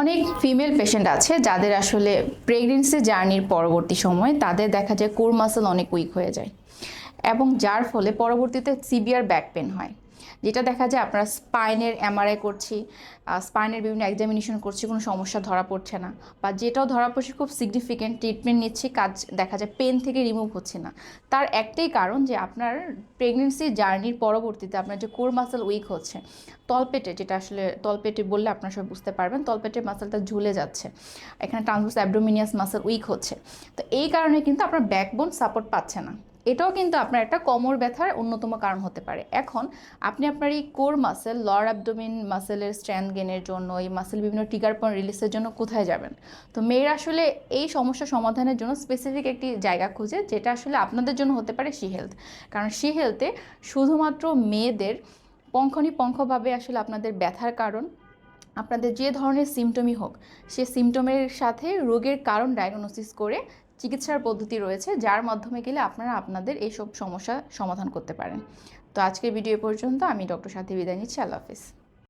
অনেক female patient আছে যাদের আসলে প্রেগনেন্সি জার্নির পরবর্তী সময়ে তাদের দেখা যায় কোর মাসেল অনেক উইক হয়ে যায়। এবং যার ফলে পরবর্তীতে সিভিয়ার ব্যাক পেন হয়। যেটা দেখা যায় আপনারা স্পাইনের এমআরআই করছি স্পাইনের বিভিন্ন এক্সামিনেশন করছি, কোনো সমস্যা ধরা পড়ছে না। বা যেটাও ধরা পড়ছে, খুব সিগনিফিকেন্ট ট্রিটমেন্ট নিচ্ছি, কাজ দেখা যায় পেন থেকে রিমুভ হচ্ছে না। তার একটাই কারণ যে আপনার প্রেগনেন্সি জার্নির পরবর্তীতে আপনার যে কোর মাসেল উইক হচ্ছে, তলপেটে যেটা আসলে তলপেটে বললে আপনার সবাই বুঝতে পারবেন, তলপেটের মাসেলটা ঝুলে যাচ্ছে। এখানে ট্রান্সভার্স অ্যাবডোমিনিয়াস মাসেল উইক হচ্ছে। তো এই কারণে কিন্তু আপনার ব্যাকবোন সাপোর্ট পাচ্ছে না। এটাও কিন্তু আপনার একটা কোমর ব্যথার অন্যতম কারণ হতে পারে। এখন আপনি আপনার এই কোর মাসেল লর অ্যাবডোমিন মাসেলের স্ট্রেন্থ গেনের জন্য, এই মাসেল বিভিন্ন টিগার পয়েন্ট রিলিজের জন্য কোথায় যাবেন? তো মেয়েরা আসলে এই সমস্যা সমাধানের জন্য স্পেসিফিক একটি জায়গা খুঁজে, যেটা আসলে আপনাদের জন্য হতে পারে শি হেলথ কারণ শি হেলথে শুধুমাত্র মেয়েদের পঙ্খনিপঙ্খভাবে আসলে আপনাদের ব্যথার কারণ আপনাদের যে ধরনের সিমটমই হোক, সে সিমটমের সাথে রোগের কারণ ডায়াগনোসিস করে চিকিৎসার পদ্ধতি রয়েছে, যার মাধ্যমে গেলে আপনারা আপনাদের এইসব সমস্যা সমাধান করতে পারেন। তো আজকের ভিডিও পর্যন্ত আমি ডক্টর সাথে বিদায় নিচ্ছি, আল্লাহ হাফিজ।